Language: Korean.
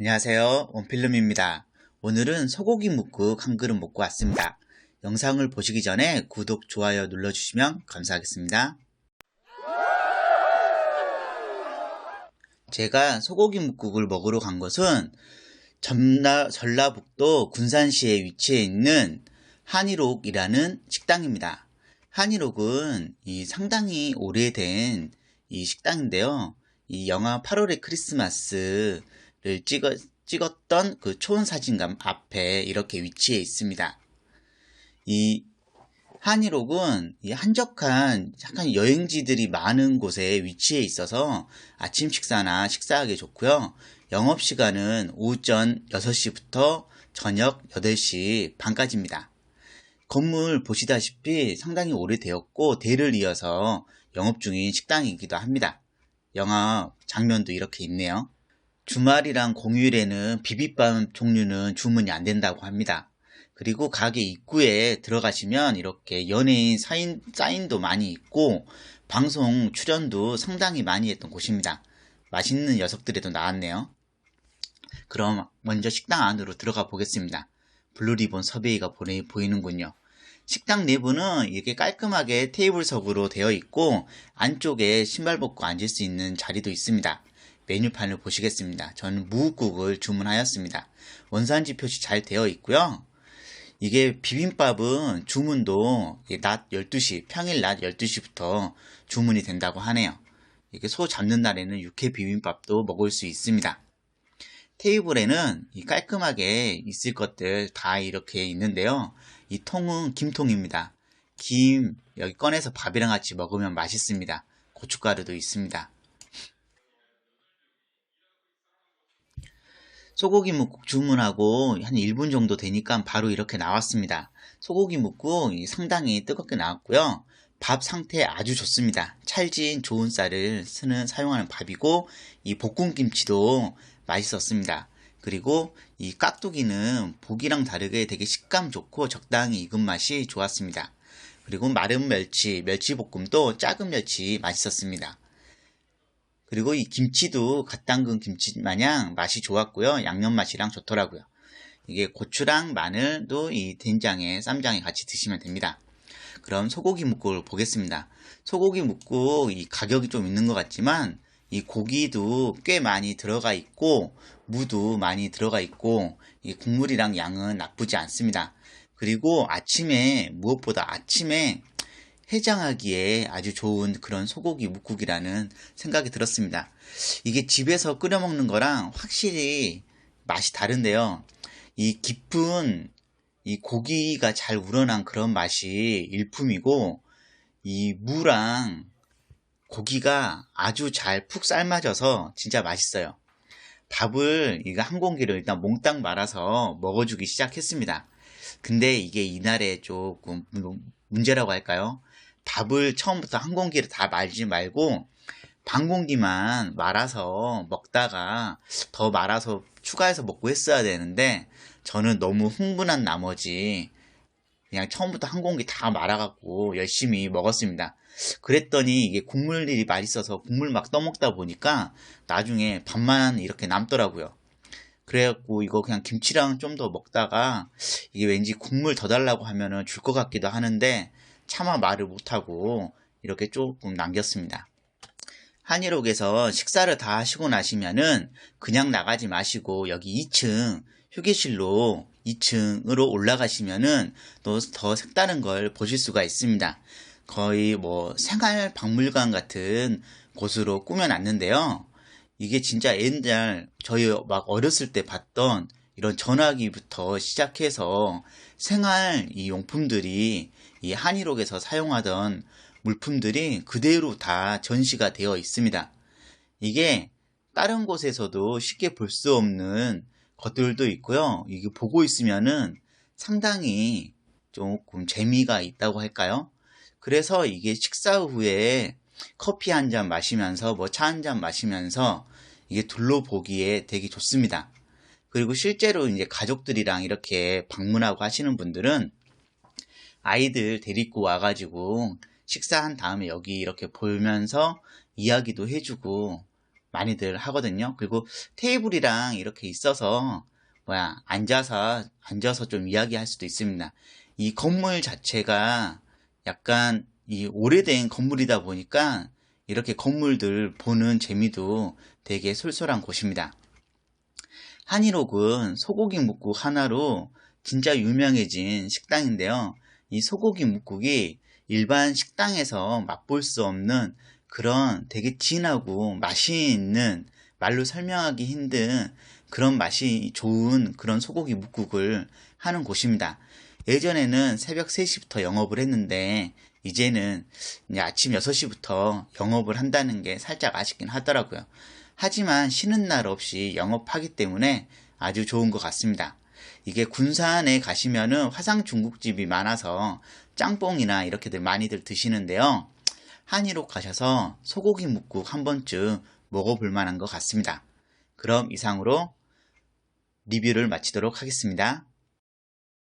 안녕하세요. 원필름입니다. 오늘은 소고기 묵국 한 그릇 먹고 왔습니다. 영상을 보시기 전에 구독, 좋아요 눌러주시면 감사하겠습니다. 제가 소고기 묵국을 먹으러 간 것은 전라, 전라북도 군산시에 위치해 있는 한일옥이라는 식당입니다. 한일옥은 이 상당히 오래된 이 식당인데요. 이 영화 8월의 크리스마스 를 찍어, 찍었던 그 초원 사진관 앞에 이렇게 위치해 있습니다. 이 한일옥은 이 한적한 약간 여행지들이 많은 곳에 위치해 있어서 아침 식사나 식사하기 좋고요. 영업시간은 오전 6시부터 저녁 8시 반까지입니다. 건물 보시다시피 상당히 오래되었고 대를 이어서 영업 중인 식당이기도 합니다. 영화 장면도 이렇게 있네요. 주말이랑 공휴일에는 비빔밥 종류는 주문이 안 된다고 합니다. 그리고 가게 입구에 들어가시면 이렇게 연예인 사인, 사인도 많이 있고 방송 출연도 상당히 많이 했던 곳입니다. 맛있는 녀석들에도 나왔네요. 그럼 먼저 식당 안으로 들어가 보겠습니다. 블루리본 섭외가 보이는군요. 식당 내부는 이렇게 깔끔하게 테이블석으로 되어 있고 안쪽에 신발 벗고 앉을 수 있는 자리도 있습니다. 메뉴판을 보시겠습니다. 저는 무국을 주문하였습니다. 원산지 표시 잘 되어 있고요. 이게 비빔밥은 주문도 낮 12시, 평일 낮 12시부터 주문이 된다고 하네요. 이게 소 잡는 날에는 육회 비빔밥도 먹을 수 있습니다. 테이블에는 깔끔하게 있을 것들 다 이렇게 있는데요. 이 통은 김통입니다. 김 여기 꺼내서 밥이랑 같이 먹으면 맛있습니다. 고춧가루도 있습니다. 소고기 묵국 주문하고 한 1분 정도 되니까 바로 이렇게 나왔습니다. 소고기 묵국 상당히 뜨겁게 나왔고요. 밥 상태 아주 좋습니다. 찰진 좋은 쌀을 쓰는 사용하는 밥이고 이 볶음 김치도 맛있었습니다. 그리고 이 깍두기는 보기랑 다르게 되게 식감 좋고 적당히 익은 맛이 좋았습니다. 그리고 마른 멸치, 멸치 볶음도 작은 멸치 맛있었습니다. 그리고 이 김치도 갓 담근 김치 마냥 맛이 좋았고요. 양념 맛이랑 좋더라고요. 이게 고추랑 마늘도 이 된장에 쌈장에 같이 드시면 됩니다. 그럼 소고기 묵국을 보겠습니다. 소고기 묵국 이 가격이 좀 있는 것 같지만 이 고기도 꽤 많이 들어가 있고 무도 많이 들어가 있고 이 국물이랑 양은 나쁘지 않습니다. 그리고 아침에 무엇보다 아침에 해장하기에 아주 좋은 그런 소고기 묵국이라는 생각이 들었습니다. 이게 집에서 끓여 먹는 거랑 확실히 맛이 다른데요. 이 깊은 이 고기가 잘 우러난 그런 맛이 일품이고 이 무랑 고기가 아주 잘 푹 삶아져서 진짜 맛있어요. 밥을 이거 한 공기를 일단 몽땅 말아서 먹어주기 시작했습니다. 근데 이게 이날의 조금 문제라고 할까요? 밥을 처음부터 한 공기를 다 말지 말고 반 공기만 말아서 먹다가 더 말아서 추가해서 먹고 했어야 되는데 저는 너무 흥분한 나머지 그냥 처음부터 한 공기 다 말아갖고 열심히 먹었습니다. 그랬더니 이게 국물이 맛있어서 국물 막 떠먹다 보니까 나중에 밥만 이렇게 남더라고요. 그래갖고 이거 그냥 김치랑 좀 더 먹다가 이게 왠지 국물 더 달라고 하면은 줄 것 같기도 하는데 차마 말을 못하고 이렇게 조금 남겼습니다. 한일옥에서 식사를 다 하시고 나시면은 그냥 나가지 마시고 여기 2층 휴게실로 2층으로 올라가시면은 또 더 색다른 걸 보실 수가 있습니다. 거의 뭐 생활 박물관 같은 곳으로 꾸며놨는데요. 이게 진짜 옛날 저희 막 어렸을 때 봤던 이런 전화기부터 시작해서 생활 이 용품들이 이 한일옥에서 사용하던 물품들이 그대로 다 전시가 되어 있습니다. 이게 다른 곳에서도 쉽게 볼 수 없는 것들도 있고요. 이게 보고 있으면은 상당히 조금 재미가 있다고 할까요? 그래서 이게 식사 후에 커피 한 잔 마시면서 뭐 차 한 잔 마시면서 이게 둘러보기에 되게 좋습니다. 그리고 실제로 이제 가족들이랑 이렇게 방문하고 하시는 분들은 아이들 데리고 와가지고 식사한 다음에 여기 이렇게 보면서 이야기도 해주고 많이들 하거든요. 그리고 테이블이랑 이렇게 있어서 뭐야 앉아서 앉아서 좀 이야기할 수도 있습니다. 이 건물 자체가 약간 이 오래된 건물이다 보니까 이렇게 건물들 보는 재미도 되게 솔솔한 곳입니다. 한일옥은 소고기 묵국 하나로 진짜 유명해진 식당인데요. 이 소고기 묵국이 일반 식당에서 맛볼 수 없는 그런 되게 진하고 맛이 있는 말로 설명하기 힘든 그런 맛이 좋은 그런 소고기 묵국을 하는 곳입니다. 예전에는 새벽 3시부터 영업을 했는데 이제는 이제 아침 6시부터 영업을 한다는 게 살짝 아쉽긴 하더라고요. 하지만 쉬는 날 없이 영업하기 때문에 아주 좋은 것 같습니다. 이게 군산에 가시면은 화상 중국집이 많아서 짬뽕이나 이렇게들 많이들 드시는데요. 한의로 가셔서 소고기 묵국 한 번쯤 먹어볼 만한 것 같습니다. 그럼 이상으로 리뷰를 마치도록 하겠습니다.